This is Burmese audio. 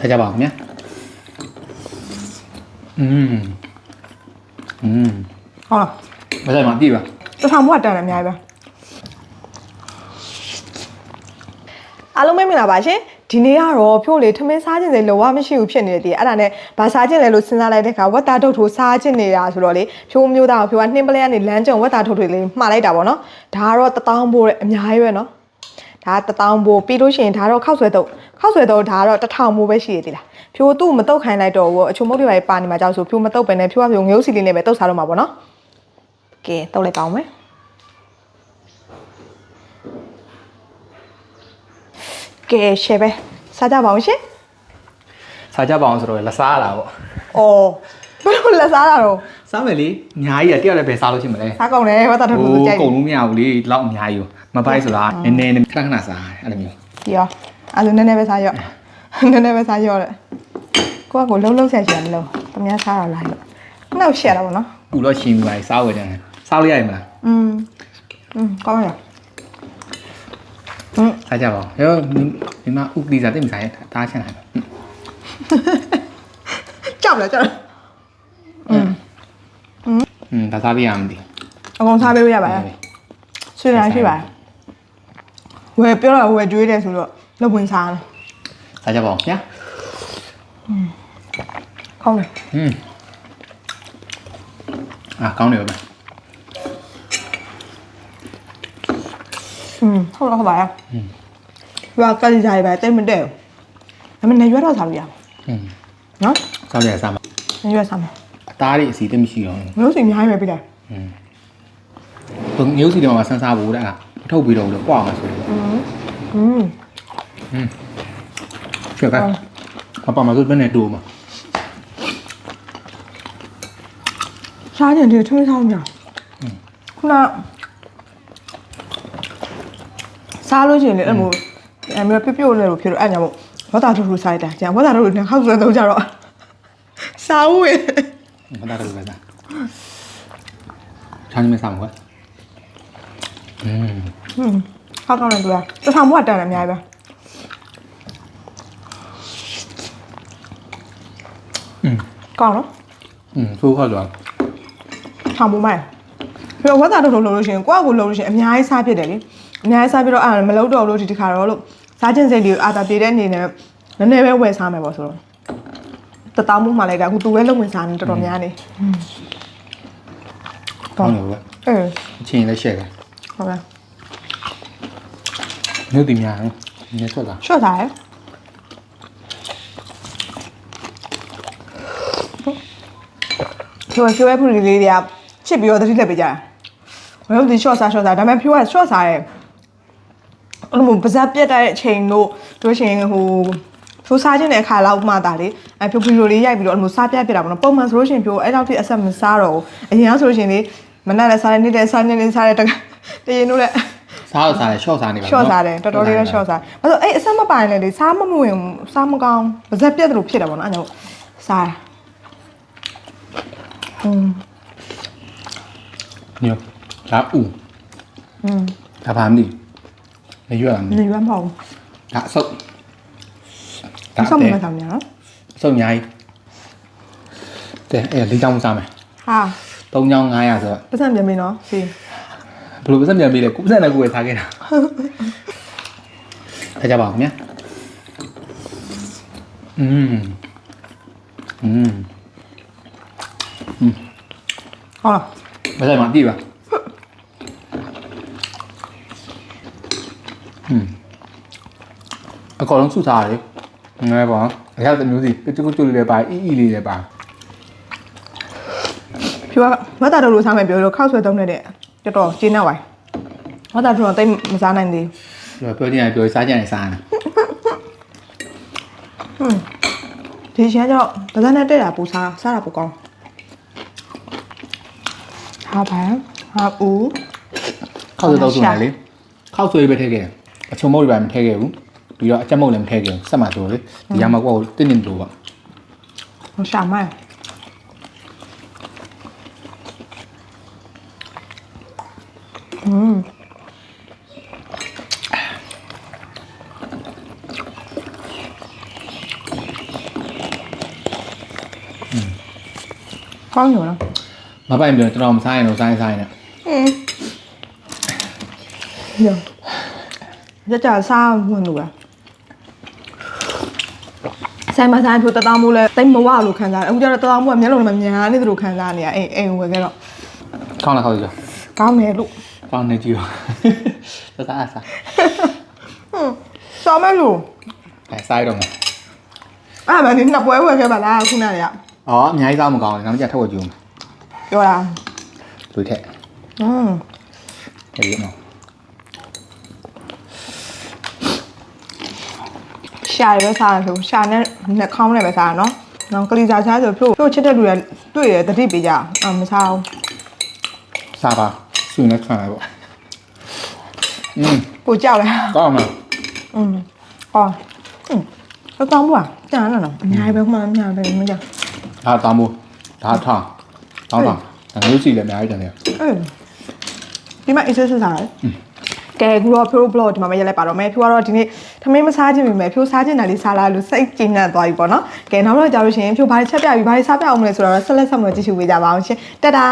ထားကြပါဦးခင်ဗျာอืมอืม ဟုတ်လား မဆိုင်မှာအပြည့်ပါ တစ်ထောင်ဘွားတန်တယ်အများကြီးပဲအားလုံးပဲမင်္ဂလာပါရှင်ဒီနေ့ကတော့ဖြိုးလေထမင်းစားခြင်းတွေလောကမရှိဘူးဖြစ်နေတယ်ဒီအဲ့ဒါနဲ့ဘာစားခြင်းလဲလို့စဉ်းစားလိုက်တဲ့အခါဝက်သားထုတ်ထိုးစားခြင်းနေတာဆိုတော့လေဖြိုးမျိုးသားကိုဖြိုးကနှင်းပလဲကနေလမ်းကြုံဝက်သားထုတ်တွေလေးမှားလိုက်တာပေါ့နော်ဒါကတော့တထောင်ဘိုးတဲ့အများကြီးပဲနော် ဒါကတထောင်ဘိုးပြီးလို့ရှိရင်ဒါတော့ခောက်ဆွဲတုပ်ခောက်ဆွဲတုပ်ဒါကတော့တထောင်ဘိုးပဲရှိရသေးလားဖြိုးသူ့မတုတ်ခိုင်းလိုက်တော့ဘူးအချုံမုတ်တွေပါပါနေမှာကြောက်ဆိုဖြိုးမတုတ်ပဲနဲ့ဖြိုးကဖြိုးငုံစီလေးနဲ့ပဲတုတ်စားတော့မှာပေါ့နော်ကဲတုတ်လိုက်ပါအောင်မယ်ကဲရှယ်ပဲစားကြပါအောင်ရှင်စားကြပါအောင်ဆိုတော့လက်စားလာပေါ့။အော်ဘယ်လိုလဲစားတာတော့စားမယ်လေအများကြီးอ่ะတယောက်လည်းပဲစားလို့ရှိမလဲစားကုန်တယ်ဘာသာထုတ်ထုတ်ကြိုက်ကုန်လို့မရဘူးလေလောက်အများကြီးကို မပိုက်ဆိုတာနည်းနည်းနဲ့ခဏခဏစားအဲ့လိုမျိုး ။ရောအဲ့ဒါနည်းနည်းပဲစားရော့။နည်းနည်းပဲစားရော့တဲ့။ကိုကကိုလုံးလုံးဆက်ချင်မလို့။တမများစားရလားလို့။နောက်ရှက်တာပေါ့နော် ပူတော့ရှင်ပြီးပါစားဝယ်တယ်စားလို့ရရင်မလား ။อืมอืมကောင်းရ။อืม စားကြပါဦးရောဒီမှာဥပဒေစာတိတ်မစားရတားချင်တယ် ကြောက်လားကြောက်လား။อืม อืมဒါစားပြရမှာဒီ အကုန်စားပေးလို့ရပါတယ်။ဆွေးနွေးရှိပါတယ်။ ဝယ်ပြောတော့ဝယ်ကျွေးတယ်ဆိုတော့လုပ်ဝင်စားတယ် စားကြပါဦးညာ ။ကောင်းတယ် อืมอ่ะကောင်းတယ်ဗျာ ။อืมဟုတ်တော့ဟုတ်ပါရဲ့။อืมရွာကလေးစားရပါတိတ်မတဲ့ဘူး။ဒါပေမဲ့နေရွက်တော့စားလို့ရပါ อืม နော် စားရစားမှာ နေရွက်စားမယ် အသားတွေအစီတိတ်မရှိအောင် မျိုးစီအများကြီးပဲပြတယ် ဘုံမျိုးစီတွေမှာဆန်းစားဖို့တဲ့အဲ့ ထုတ်ပြီးတော့လို့ပွားမှာဆိုတော့ อืม ချက်ကပပမှာဆိုဘယ်နဲ့တူမှာ စားကြင်ဒီထွေးဆောင်ကြခုနစားလို့ရှိရင်လေအဲ့လိုအမျိုးပြပြလေးလို့ဖြစ်လို့အဲ့ညာမို့ဝတ်တာထုတ်လို့စားရတာကျန်ဝတ်တာထုတ်လို့နှစ်ခေါက်ဆိုတော့ကြတော့စားဦးရဲ့ မသားတယ်ပဲစားချမ်းမစားမှာကွာอืม ဟွန်းဟောက်ကောင်းတယ်သူကတစ်ထောင်ဘွားတန်တယ်အများကြီးပဲ อืม ကောင်းနော် อืมဆိုးခါတော့ ထောင်ပုံမိုင်းပြီးတော့ဝတ်တာထုတ်လို့လုပ်လို့ရှိရင်ကိုယ့်အကူလုပ်လို့ရှိရင်အများကြီးစားဖြစ်တယ်လေအများကြီးစားပြီးတော့အဲ့ဒါမလုပ်တော့လို့ဒီတစ်ခါတော့လို့စားခြင်းစိတ်တွေကိုအာသာပြေတဲ့အနေနဲ့နည်းနည်းပဲဝယ်စားမယ်ပေါ့ဆိုတော့တတောင်းမှုမှလည်းကအခုသူပဲလုံဝင်စားနေတော်တော်များနေ ကောင်းတယ်ကွာ အေး အချင်းလည်းရှက်က ဟုတ် လားမြို့တင်များနေထွက်လာရှော့ထားရယ်ဖြိုးဖြိုးရဲ့ဖူလေးလေးတွေကချစ်ပြီးတော့တတိလက်ပေးကြတာဘယ်လိုဒီရှော့စားရှော့စားဒါပေမဲ့ဖြိုးကရှော့စားရဲ့အဲ့လိုပါဇက်ပြက်တဲ့အချိန်တို့တို့ရှိရင်ဟိုဖြိုးစားခြင်းတဲ့အခါလောက်မှတာလေအဖြိုးဖြိုးလေးရိုက်ပြီးတော့အဲ့လိုစားပြက်ပြက်တာပေါ့နော်ပုံမှန်ဆိုလို့ရှိရင်ဖြိုးအဲ့လောက်ထိအဆက်မစားတော့ဘူးအရင်ကဆိုလို့ရှိရင်လေမနက်လည်းစားတယ်နေ့လည်းစားနေ့လည်းစားတယ်တကတရင်တို့လည်း စားတော့စားတယ်ရှော့စားနေပါ ရှော့စားတယ်တော်တော်လေးတော့ရှော့စားဘာလို့အဲ့အဆက်မပိုင်လေလေစားမမဝင်စားမကောင်းပါဇက်ပြက်တယ်လို့ဖြစ်တယ်ပေါ့နော်အဲ့ကြောင့်စားอืม ညဒါဥ อืม ဒါဘာမသိနေရွက်လာမ နေ သိ ရွမ်းမဟုတ် ဒါအဆုပ် ဘူးဆောက်မမဆောင်ညာနော် အဆုပ်အများကြီးတဲ့အဲ့လေးချောင်းစားမယ် ဟာ ၃ချောင်း900ဆိုတော့ ပတ်စံပြန်ပြီနော်စီ ဘယ်လိုပတ်စံပြန်ပေးလဲကိုပတ်စံနဲ့ကိုပဲထားခဲ့တာထားကြပါဦးခင်ဗျာอืมอืม ဟုတ်လား မဆိုင်မှာတိပါอืมအကောင်လုံးစုထားရတယ်ငယ်ပါအရာတစ်မျိုးစီတချို့ချို့လေးလည်းပါအီအီလေးလည်းပါ ဖြူကဝတ်တာတို့လိုစားမယ်ပြောလို့ခောက်ဆွဲသုံးနေတဲ့ တော်တော်ကျင်းနေပါဝတ်တာတို့တော့တိတ်မစားနိုင်သေးပြောပြောချင်တယ်ပြောစားကြတယ်စားနေဘူးဒီရှင်ကကြောင့်ပါဇက်နဲ့တက်တာပူစားစားတာပူကောင်းဟာပါဟာဦးခောက်ဆွဲတော့ဆိုနေလေခောက်ဆွဲပဲထည့်ခဲ့တယ်အချုံမုတ်တွေပါမထည့်ခဲ့ဘူးပြီးတော့အကြက်မုတ်လည်းမထည့်ခဲ့ဘူးစက်မှဆိုလေဒီရမှာကောတင်းတင်းလို့ပါဟိုရှာမိုင်း Mm. khó nhiều mà bây giờ tao làm sai nó sai sai nè. Ừ. được. Sao mà đủ à sai mà sai thôi tao tao lên. Tay mua vào được khán giả. Ông cho tao tao mua em luôn mà nhà nên được khán giả này à. em em về cái đó. Con là không được con mẹ luôn. လုံးနဲ့မညာနေသလိုခံစားနေရအိမ်အိမ်ဝယ်ခဲ့တော့ခေါင်းလာခေါက်ကြကောင်းတယ်လို့ကောင်းနေကြည့်တော့စားစားစားဟွန်းစော်မဲလို့အဲစားရတော့မယ်အဲ့ဒါမှနေနှစ်ပွဲဝယ်ခဲ့ပါလားခုနကအော်အများကြီးစားမကောင်းဘူးနောက်ကြထပ်ဝက်ကြည့်ဦးပြောတာလူထက်อืมထည့်ရအောင်ရှာရပဲစားရဆိုရှာနဲ့နှာခေါင်းနဲ့ပဲစားရနော်နော်ကလီစာချား ဆိုဖြို့ဖြို့ချစ်တဲ့လူတွေတွေ့ရတတိပေးကြအမစားဘူး စားပါဆွေနဲ့ခံလိုက်ပေါ့อืม ကိုကြောက်လဲ ကောင်းလား อืมဟောอืมတော့တောင်းဘူးอ่ะကြာနော်နော်အများကြီးပဲမှအများပဲမကြောက် ဒါတောင်းမို့ဒါထောင်းတောင်းတောင်းဒါမျိုးစီလည်းအများကြီးတန်တယ် အေးဒီမှာ access စားရတယ်ကဲကူတော့ဖြိုး blog ဒီမှာမရက်လိုက်ပါတော့မယ်ဖြိုးကတော့ဒီနေ့ထမင်းမစားခြင်းပဲမယ်ဖြိုးစားခြင်းတယ်လေးစားလာလို့စိတ်ကျဉ်းနှံ့သွားပြီပေါ့နော်ကဲနောက်တော့ကြာလို့ရှိရင်ဖြိုးဘာတွေချက်ပြပြီဘာတွေစားပြအောင်မလဲဆိုတော့ဆက်လက်ဆက်မလို့ကြည့်ရှုပေးကြပါအောင်ရှင်တဒါ